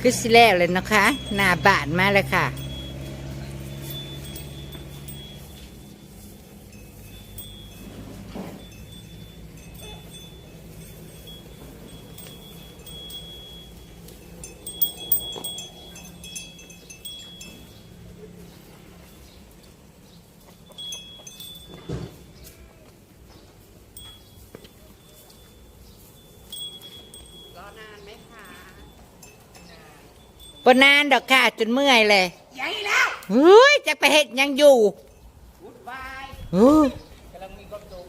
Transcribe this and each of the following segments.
คือสิแล้วเลยนะคะ หน้าบ้านมาเลยค่ะ รอนานไหมคะ ปนานดอกค่ะจนเมื่อยเลยใหญ่แล้วเฮ้ยจะไปเฮ็ดหยังอยู่วุดบายเฮ้ยกำลังมีความสุข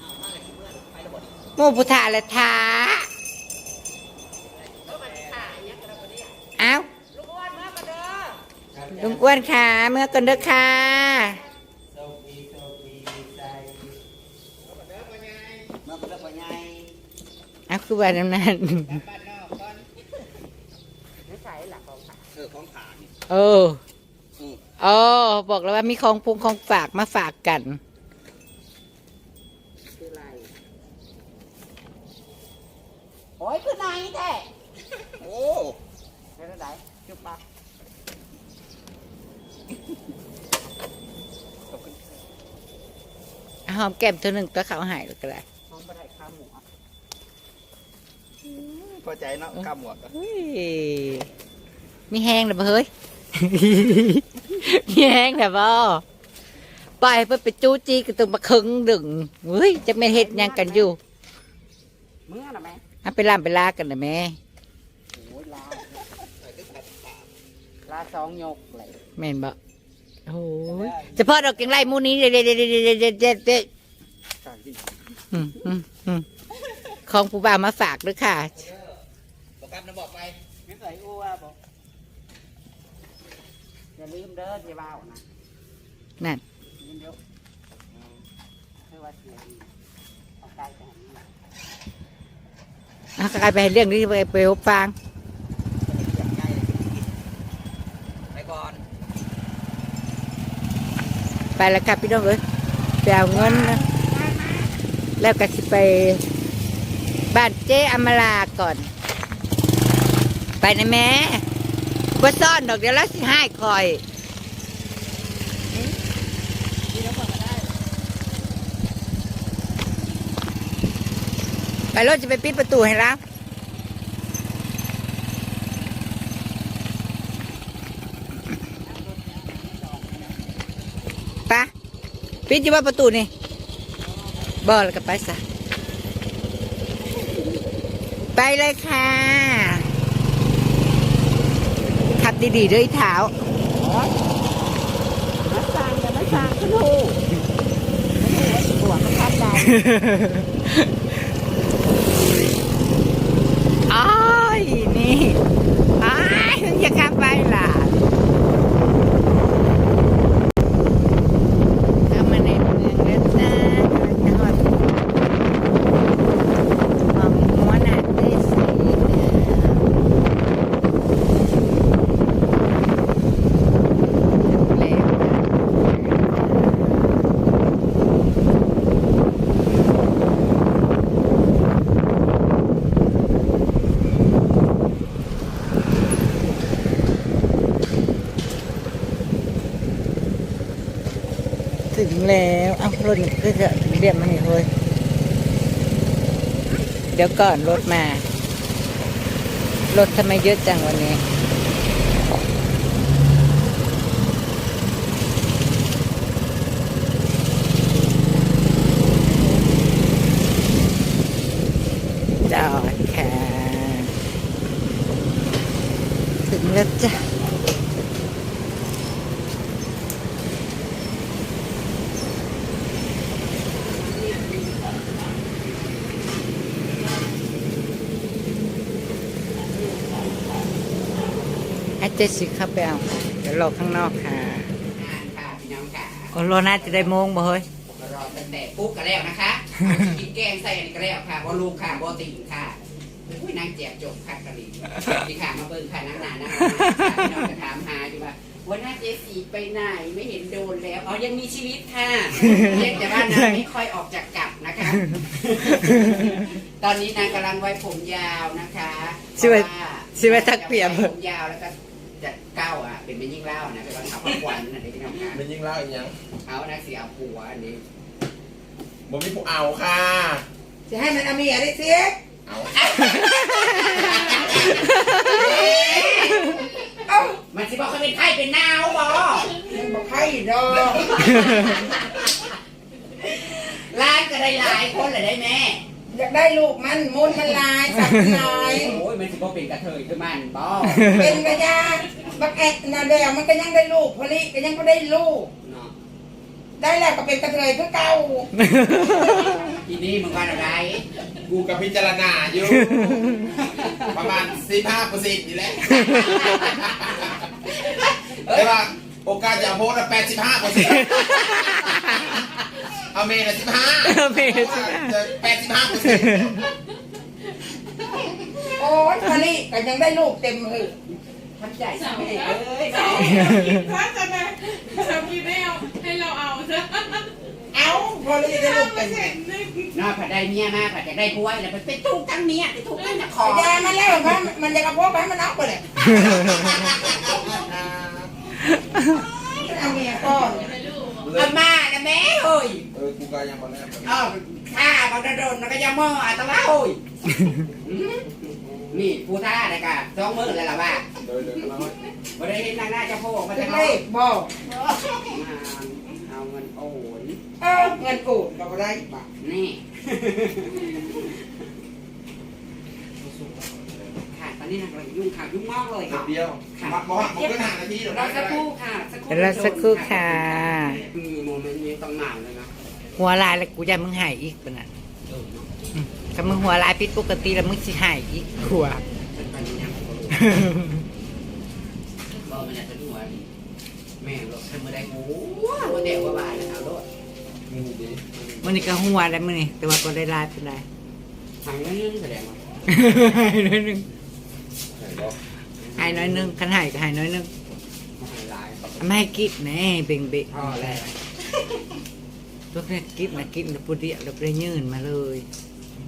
เอามาเลยเพื่อนไประบบหมู่ผู้ทาและทาเออมันขายยังกระบอกเนี่ยเอ้าลูกอ้วนเมื่อกันเด้อลุงอ้วนค่ะ เมื่อกันเด้อค่ะโชคดีโชคดีดีใจเมื่อกันเด้อปัญญาเมื่อกันเด้อปัญญาเอ้าคือว่าน้ำนั้นบ้านนอกก่อน ไม่ใช่หลักของขาเออของขานี่เอออืมอ๋อบอกแล้วว่ามีของพุงของฝากมาฝากกัน คืออะไรโอ้ยคือไหนแท้โอ้เดี๋ยวไหนจุ๊บปะหอมแก้มเท่านึงตัวเขาหายแล้วก็ได้น้องไปได้ข้าวหมูอะ พอใจเนาะกำหมดเฮ้ยมีแห้งหรืเป่าเฮ้ย มีแห้งแรืบ่ไปเพื่อไปจู้จี้กันตัวมาคึงดึงเฮ้ยจะไม่เห็ดหยังกันอยู่เมื่อหรอแม่ไปล่ามไปลากันนะแม่ลาาสองยกเลยแม่นบ่โอ้ยเฉพาะดอกกิ่งไรมูนี้เด็ดเด็ดเด็ดเด็ดเด็ดเด็ดของผู้บ่าวมาฝากด้วยค่ะ บอกกันนะบอกไปไม่ใส่อ้วบอกอย่าลืมเด้อที่ว่าวนะนั่นลืมเดี๋ยวคือว่าเสียดีเอาไกลไปหันนี่แหละเอากลายไปให้เรื่องนี้ไปไปพบฟังไปก่อนไปแล้วครับพี่น้องเอ้ยไปเอาเงินนะแล้วก็สิไปบ้านเจ๊อมราก่อน ไปนะแม่บ่ซ่อนดอกเดี๋ยวเราสิให้คอยไปรถจะไปปิดประตูให้ราไปะปิดอยู่ว่าประตูนี่บอล้วก็ไปซะไปเลยค่ะ ดีๆด้วยเท้ามาสร้างแต่มาสร้างขึ้นหูหัวมันทับได้ อ้ายนี่อ้ายอย่าขับไปล่ะเข้ามาในเมืองแล้วจ้าจังหวัดหอมหัวหน้าเต้สีแล้ว ถึง แล้วเอารถก็จะถึงเรียบมานี่เลยเดี๋ยวก่อนรถมา รถทำไมเยอะจังวันนี้ จอดค่ะ ถึงแล้วจ้ะ เจสิเข้าไปเอาเดี๋ยวรอข้างนอกค่ะค่ะพี่น้องค่ะโอ้รอน่าจะได้โมงบ่เฮ้ยรอตั้งแต่ปุ๊บก็แล้วนะคะกินแกงใส่อันนี้ก็แล้วค่ะบอลูกค่ะบอติ่งค่ะอุ้ยนางแจกจบค่ะกะหรี่ดีค่ะมาเบิ่งค่ะนังหนานังหนาค่ะพี่น้องจะถามหาอยู่ว่าวันหน้าเจสีไปไหนไม่เห็นโดนแล้วอ๋อยังมีชีวิตค่ะเรียกแต่ว่านางไม่ค่อยออกจากกลับนะคะ ตอนนี้นางกำลังไว้ผมยาวนะคะสิไว้เพราะาสิไว้ทักเปียบไว้ผมยาวแล้วก็จะ เก้าอะเป็นเป็นยิ่งเล่านะเป็นวันขับขวัญนะเด็กน้องค่ะมันยิ่งเล่าอีกยังเอานะสิเอาผัวอันนี้บ่มีผู้เอาค่ะ จะให้มันเอาเมียได้สิเอาเอ้ามันสิบอกเขาเป็นไข้เป็นหนาวบอมันบอกให้ดอกร้านก็ได้หลายคนเลยได้แม่ อยากได้ลูกมันมุนมันลายสักลายโอ้ยมันสิบอกเป็นกระเทยคือมันบอเป็นกระยาบักแอกนาเดียวมันก็ยังได้ลูกพลิก็ยังก็ได้ลูก เนาะได้แล้วก็เป็นกระเทยคือเก่าทีนี้มึงว่าอะไรกูกับพิจารณาอยู่ ประมาณ15เปอร์เซ็นต์นี่แหละแต่ว่าโอกาสจะเอาโพสต์85เปอร์เซ็นต์ เอาเมย์ละ15เอาเมย์ละ15 85เปอร์เซ็นต์โอ้ยพลิก็ยังได้ลูกเต็มหือทันใจสิแม่เอ้ยถ้าจะมาสามีไม่เอาให้เราเอาซะเอาพลิได้ลูกเปอเต็มร์เซ็นต์หนึงนอกผัดได้เมียมากผัดจะได้ผัวแล้วมันเป็นทุกข์ทั้งเมียเป็นทุกข์ทั้งจะขอยามันแล้วมันมันจะกระโปงไปมันเอาไปเลยเอาเมียก่อนอามานะ แม่เฮ้ยเออกูก็ยังมาแล้วอ้าวข้าบังกระโดนแล้วก็ยาเมื่ออัตลาเฮ้ยนี่ผู้ท่าเลยกะสองมือเลยล่ะว่าเดินเดินมาหน่อยบ่ได้เห็นนางหน้าเจะโผล่มาเป็จะนเนาเลขบอกเอาเงินโอนเออเงินกูดก็บ่ได้บาทนี่ ค่ะตอนนี้นางกำลังยุ่งข่าวยุ่งมากเลยเดีค่ะยวเดียวมาบอกว่าผมก็หานาทีเดี๋ยวรอได้สักครู่ค่ะสักครู่เดี๋ยวรอสักครู่ค่ะ มีโมเมนต์นี้ต้องนานเลยนะหัวลายแล้วกูจะมึงหายอีกปะน่ะอืมถ้ามึงหัวลายผิดปกติแล้วมึงสิหายอีกหัวเป็นไปยังบอกมันอยากจะดูว่าแม่รถขึ้นมาได้โอ้โหมันเดียวกว่าบาทเอารถมึงดีมันนี่ก็หัวแล้วมึงนี่แต่ว่าก็ได้ลายเป็นไรทางนี้แสดงว่าหายน้อยหนึงไหนบอกหายน้อยหนึงคันหายก็หายน้อยหนึงมันให้ร้ายไม่ให้กินแน่เบ่งเบะพ่อแล้วตัวนี้กินนะกินแล้วปุเดียวแล้วไปยื่นมาเลย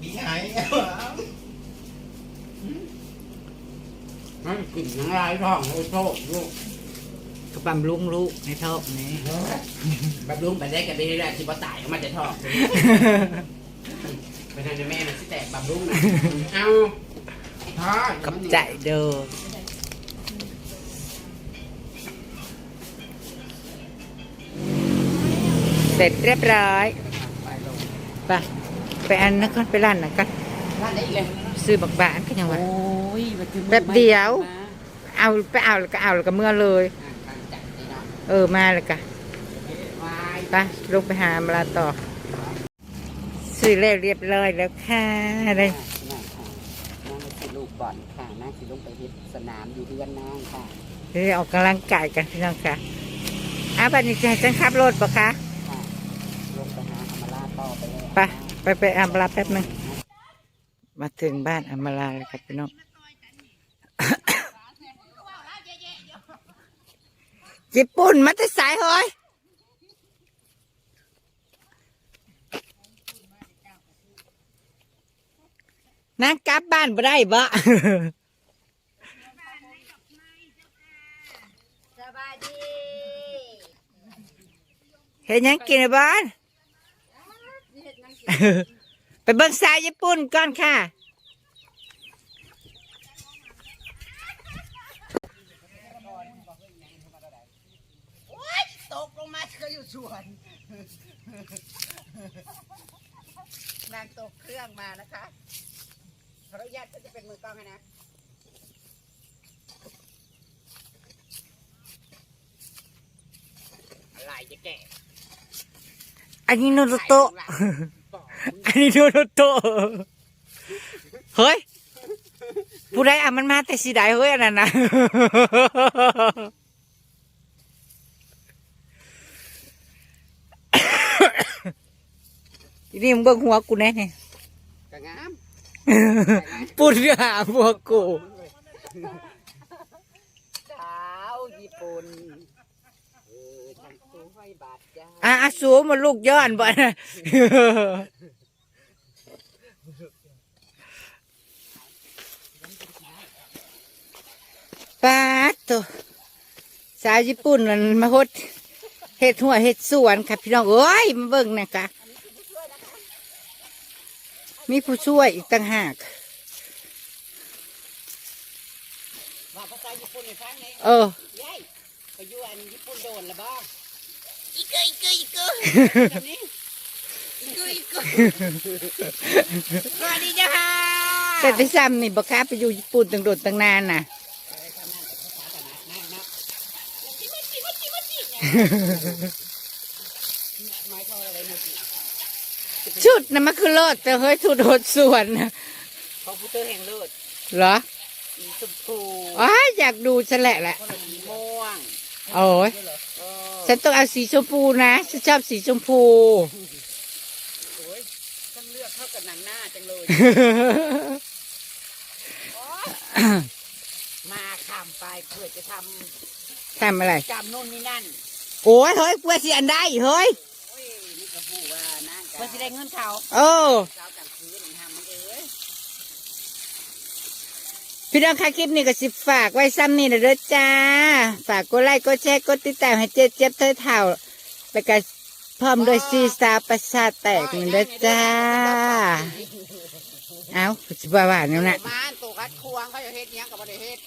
ดีไงมันกินน้ำลายท้องโอ้โชคลูกก็บำรุงลูกในท้องนี่แบบลุงไปได้กันได้แหละที่ว่าตายเขามาจะท้องเป็นทางแม่มันสิแตกแบบลุงนะเอาท้อ กับใจเด้อเสร็จเรียบร้อยไปไปอันนั้นก่อนไปร้านนั้นก่อนร้านได้อีกเลยซื้อบักบานก็ยังว่าโอ้ยมันคือแป๊บเดียว เอาไปเอาแล้วก็เอาแล้วก็เมื่อเลยจัดดีเนาะเออมาเลยกะวายไปลงไปหามาลาต่อซื้อแล้วเรียบร้อยแล้วค่ะอะไรนั่งสิลูก ก่อนค่ะนั่งสิลงไปเฮ็ดสนามอยู่เพื่อนนางค่ะเดี๋ยวออกกำลังกายกันพี่น้องค่ะอ้าวบัดนี้จะให้ฉันขับรถปะคะค่ะลงไปหาอมราต่อไปเลยไปไปไปอามาลาแป๊บหนึงมาถึงบ้านอามาลาแล้วครับพี่น้อง ญี่ปุ่นมาแต่สายเฮ้ย นางกลับบ้านบ่ได้บ่สบายดีเห็นหยังกินในบ้านไปเบิ่งสายญี่ปุ่นก่อนค่ะตกลงมาเธออยู่สวนนางตกเครื่องมานะคะ ขออนุญาตก็จะเป็นมือกล้องให้นะอะไรจะแก่อันนี้โนโรโตะอันนี้โนโรโตะเฮ้ยผู้ใดอะมันมาแต่สีใดเฮ้ยอันนั้นนะทีนี้มึงเบิ่งหัวกูแน่เนี่ยกระงาม พูดหาพวกกูสาวญี่ปุ่นออสูบาาสูมัลูกย้อนบ่นะป้าตัวสาวญี่ปุ่นมันมาฮดเห็ดหัวเห็ดสวนค่ะพี่น้องเอ้ยมาเบิ่งนะคะ มีผู้ช่วยอีกต่างหาก ว่าภาษาญี่ปุ่นในฟังไหนเออยัยไปอยู่อันญี่ปุ่นโดนละบ้างอีกอีกอีกแบบนี้อีกอีกสวัสดีจ้าค่ะแต่ไปซ้ำนี่บักค้าไปอยู่ญี่ปุ่นตั้งโดดตั้งนานน่ะ ชุดน่ะมันคือเลิศแต่เฮ้ยทุดโดดสวนน่ะคอมพิวเตอร์แห่งเลิศเหรอสีชมพูอ้ายอยากดูฉันแหละแหละคนละ สีม่วงโอ้ยเออฉันต้องเอาสีชมพูนะฉันชอบสีชมพู โอ้ยฉันเลือกเข้ากับหนังหน้าจังเลย มาขามไปเพื่อจะททำอะไรำจำนู่นนี่นั่น โอ้ยเฮ้ยเพื่อสิอันได้เฮ้ย โอ้ยนี่ก็พูดว่านั่งกัน เพื่อจะได้เงินเขาโอ้เช้ากลางคืนทำมันเอ้ยพี่น้องค่ะคลิปนี้ก็สิฝากไว้ซ้ำนี่นะเด้อจ้า ฝากกดไลค์กดแชร์กดติดตามให้เจ๊เจ็บเธอเท่าแล้วก็พร้อมด้วยซีสาวประสาทแตกนี่เด้อจ้า เอ้าสิบ้าว่าเนี่ยนะบ้านตัวกัดควงเขาจะเฮ็ดหยังกับบ่ได้เฮ็ด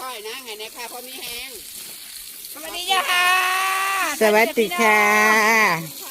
ก้อยนะไงเนี่ยค่ะเพราะมีแหงสวัสดีจ้าค่ะ สวัสดีค่ะค่ะ